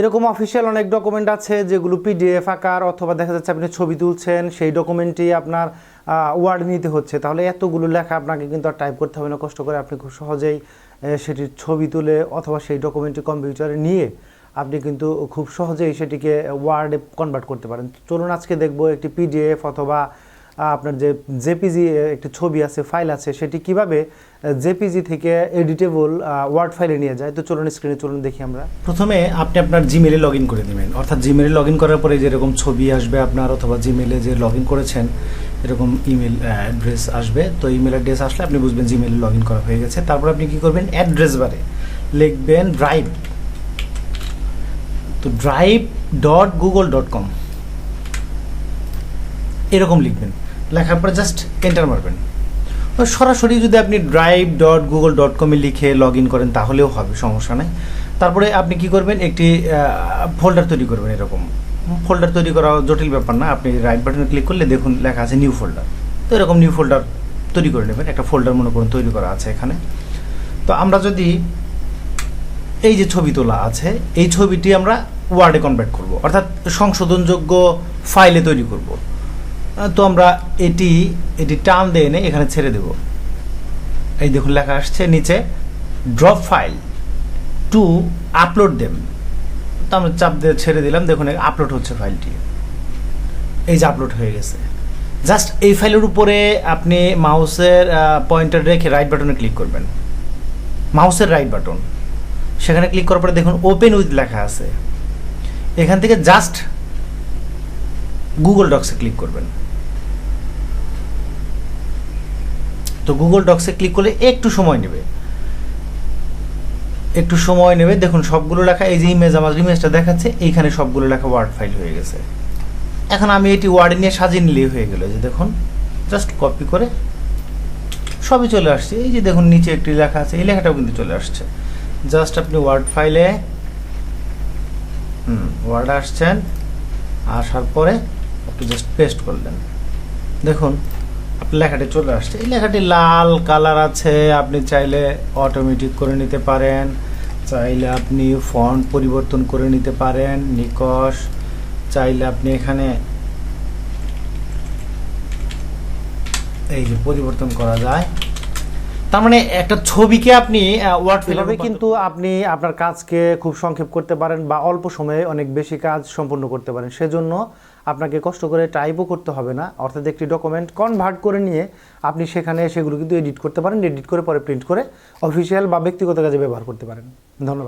এরকম অফিসিয়াল অনেক ডকুমেন্ট আছে যেগুলো পিডিএফ আকার অথবা দেখা যাচ্ছে আপনি ছবি তুলছেন, সেই ডকুমেন্টই আপনার ওয়ার্ড নিতে হচ্ছে। তাহলে এতগুলো লেখা আপনাকে কিন্তু আর টাইপ করতে হবে না। কষ্ট করে আপনি খুব সহজেই সেটির ছবি তুলে অথবা সেই ডকুমেন্টটি কম্পিউটারে নিয়ে আপনি কিন্তু খুব সহজেই সেটিকে ওয়ার্ডে কনভার্ট করতে পারেন। চলুন আজকে দেখব একটি পিডিএফ অথবা আপনার যে জেপিজি একটি ছবি আছে ফাইল আছে, সেটি কীভাবে জেপিজি থেকে এডিটেবল ওয়ার্ড ফাইলে নিয়ে যায়? তো চলুন স্ক্রিনে চলুন দেখি আমরা। প্রথমে আপনি আপনার জিমেলে লগ ইন করে দেবেন অর্থাৎ জিমেলে লগ ইন করার পরে যেরকম ছবি আসবে আপনার অথবা জিমেলে যে লগ ইন করেছেন, এরকম ইমেল অ্যাড্রেস আসবে। তো ইমেল অ্যাড্রেস আসলে আপনি বুঝবেন জিমেলে লগ ইন করা হয়ে গেছে। তারপর আপনি কি করবেন? অ্যাড্রেস বারে লিখবেন ড্রাইভ তো drive dot Google dot com এরকম লিখবেন। লেখার পরে জাস্ট এন্টার মারবেন। সরাসরি যদি আপনি ড্রাইভ ডট গুগল ডট কমে লিখে লগ ইন করেন, তাহলেও হবে, সমস্যা নাই। তারপরে আপনি কি করবেন, একটি ফোল্ডার তৈরি করবেন এরকম। ফোল্ডার তৈরি করা জটিল ব্যাপার না। আপনি রাইট বাটনে ক্লিক করলে দেখুন লেখা আছে নিউ ফোল্ডার তো এরকম নিউ ফোল্ডার তৈরি করে নেবেন। একটা ফোল্ডার মনে করুন তৈরি করা আছে এখানে। তো আমরা যদি এই যে ছবি তোলা আছে, এই ছবিটি আমরা ওয়ার্ডে কনভার্ট করব। অর্থাৎ সংশোধনযোগ্য ফাইলে তৈরি করব। তো আমরা এটি এটি টান দিয়ে এনে এখানে ছেড়ে দেব। এই দেখুন, লেখা আসছে নিচে drop file to upload them তো আমরা চাপ দিয়ে ছেড়ে দিলাম, দেখুন আপলোড হচ্ছে ফাইলটি এই যে আপলোড হয়ে গেছে। জাস্ট এই ফাইলের উপরে আপনি মাউসের পয়েন্টার রেখে রাইট বাটনে ক্লিক করবেন। মাউসের রাইট বাটন সেখানে ক্লিক করার পরে দেখুন ওপেন উইথ লেখা আছে। এখান থেকে জাস্ট গুগল ডক্সে ক্লিক করবেন। তো গুগল ডক্সে ক্লিক করলে একটু সময় নেবে। একটু সময় নেবে। দেখুন, সবগুলো লেখা, এই যে ইমেজ আমার ইমেজটা দেখাচ্ছে, এইখানে সবগুলো লেখা ওয়ার্ড ফাইল হয়ে গেছে। এখন আমি এটি ওয়ার্ডে নিয়ে সাজিয়ে নিলেই হয়ে গেল। যে দেখুন জাস্ট কপি করে সবই চলে আসছে। এই যে দেখুন, নিচে একটি লেখা আছে, এই লেখাটাও কিন্তু চলে আসছে। জাস্ট আপনি ওয়ার্ড ফাইলে হুম ওয়ার্ড আসছেন, আসার পরে আপনি জাস্ট পেস্ট করলেন। দেখুন লেখাটি চলে আসছে। এই লেখাটি লাল কালার আছে, আপনি চাইলে অটোমেটিক করে নিতে পারেন, চাইলে আপনি ফন্ট পরিবর্তন করে নিতে পারেন, নিকশ, চাইলে আপনি এখানে এই যে পরিবর্তন করা যায়। তার মানে একটা ছবিকে আপনি ওয়ার্ড ফিল্মে কিন্তু আপনি আপনার কাজকে খুব সংক্ষেপ করতে পারেন বা অল্প সময়ে অনেক বেশি কাজ সম্পন্ন করতে পারেন। সেজন্য আপনাকে কষ্ট করে টাইপও করতে হবে না। অর্থাৎ একটি ডকুমেন্ট কনভার্ট করে নিয়ে আপনি সেখানে সেগুলো কিন্তু এডিট করতে পারেন। এডিট করে পরে প্রিন্ট করে অফিসিয়াল বা ব্যক্তিগত কাজে ব্যবহার করতে পারেন। ধন্যবাদ।